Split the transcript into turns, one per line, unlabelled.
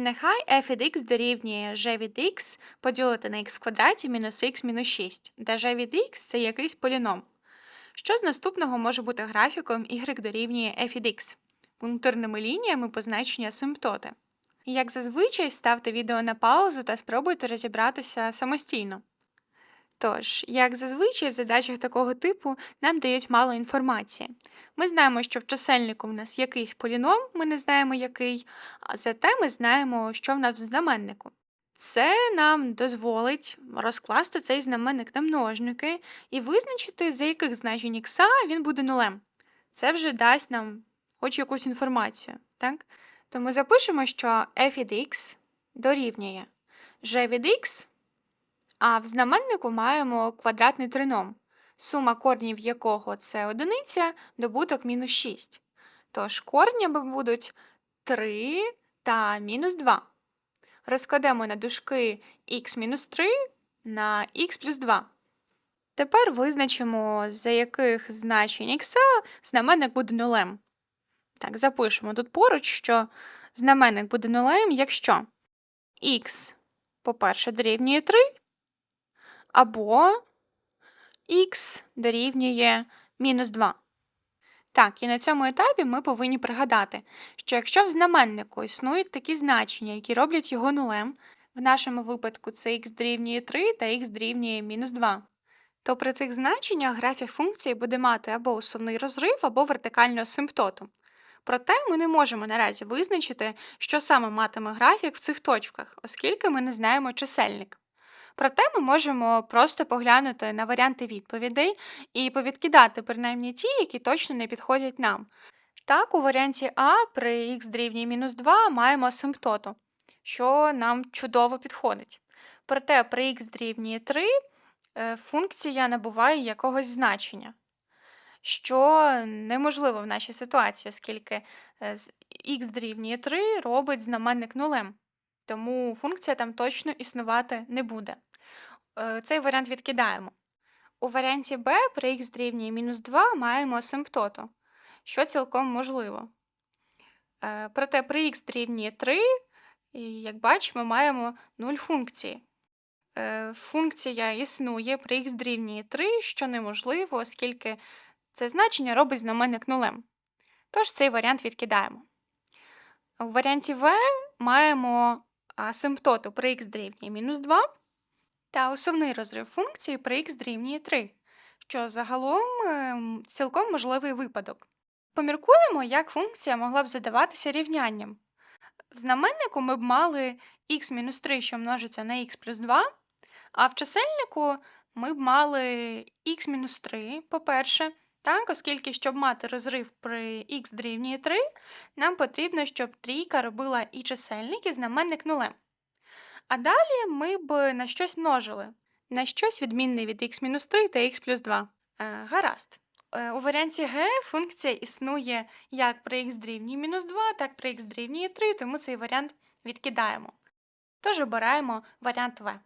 Нехай f від x дорівнює g від x поділити на x в квадраті мінус x мінус 6, де g від x – це якийсь поліном. Що з наступного може бути графіком y дорівнює f від x? Пунктирними лініями позначення асимптоти. Як зазвичай, ставте відео на паузу та спробуйте розібратися самостійно. Тож, як зазвичай в задачах такого типу нам дають мало інформації. Ми знаємо, що в чисельнику в нас якийсь поліном, ми не знаємо який, а зате ми знаємо, що в нас в знаменнику. Це нам дозволить розкласти цей знаменник на множники і визначити, за яких значень ікса він буде нулем. Це вже дасть нам хоч якусь інформацію. Так? Тому запишемо, що f від x дорівнює g від x, а в знаменнику маємо квадратний трином, сума корнів якого це одиниця, добуток мінус 6. Тож корнями будуть 3 та мінус 2. Розкладемо на дужки х мінус 3 на х плюс 2. Тепер визначимо, за яких значень х знаменник буде нулем. Так, запишемо тут поруч, що знаменник буде нулем, якщо х, по-перше, дорівнює 3, або х дорівнює мінус 2. Так, і на цьому етапі ми повинні пригадати, що якщо в знаменнику існують такі значення, які роблять його нулем, в нашому випадку це х дорівнює 3 та х дорівнює мінус 2, то при цих значеннях графік функції буде мати або усувний розрив, або вертикальну асимптоту. Проте ми не можемо наразі визначити, що саме матиме графік в цих точках, оскільки ми не знаємо чисельник. Проте ми можемо просто поглянути на варіанти відповідей і повідкидати принаймні ті, які точно не підходять нам. Так, у варіанті А при х дорівнює мінус 2 маємо асимптоту, що нам чудово підходить. Проте при х дорівнює 3 е, функція набуває якогось значення, що неможливо в нашій ситуації, оскільки е, з- х дорівнює 3 робить знаменник нулем. Тому функція там точно існувати не буде. Е, Цей варіант відкидаємо. У варіанті Б при х дорівнює мінус 2 маємо асимптоту, що цілком можливо. Е, Проте при х дорівнює 3, і, як бачимо, маємо 0 функції. Е, Функція існує при х дорівнює 3, що неможливо, оскільки це значення робить знаменник нулем. Тож цей варіант відкидаємо. У варіанті В маємо асимптоту при х дорівнює мінус 2 та усувний розрив функції при х дорівнює 3, що загалом ем, цілком можливий випадок. Поміркуємо, як функція могла б задаватися рівнянням. В знаменнику ми б мали х-3, що множиться на х плюс 2, а в чисельнику ми б мали х-3, по-перше, так, оскільки, щоб мати розрив при х дорівнює 3, нам потрібно, щоб трійка робила і чисельник, і знаменник нулем. А далі ми б на щось множили, на щось відмінне від х-3 та х плюс 2. Е, гаразд. Е, у варіанті Г функція існує як при x дорівнює мінус 2, так при х дорівнює 3, тому цей варіант відкидаємо. Тож обираємо варіант В.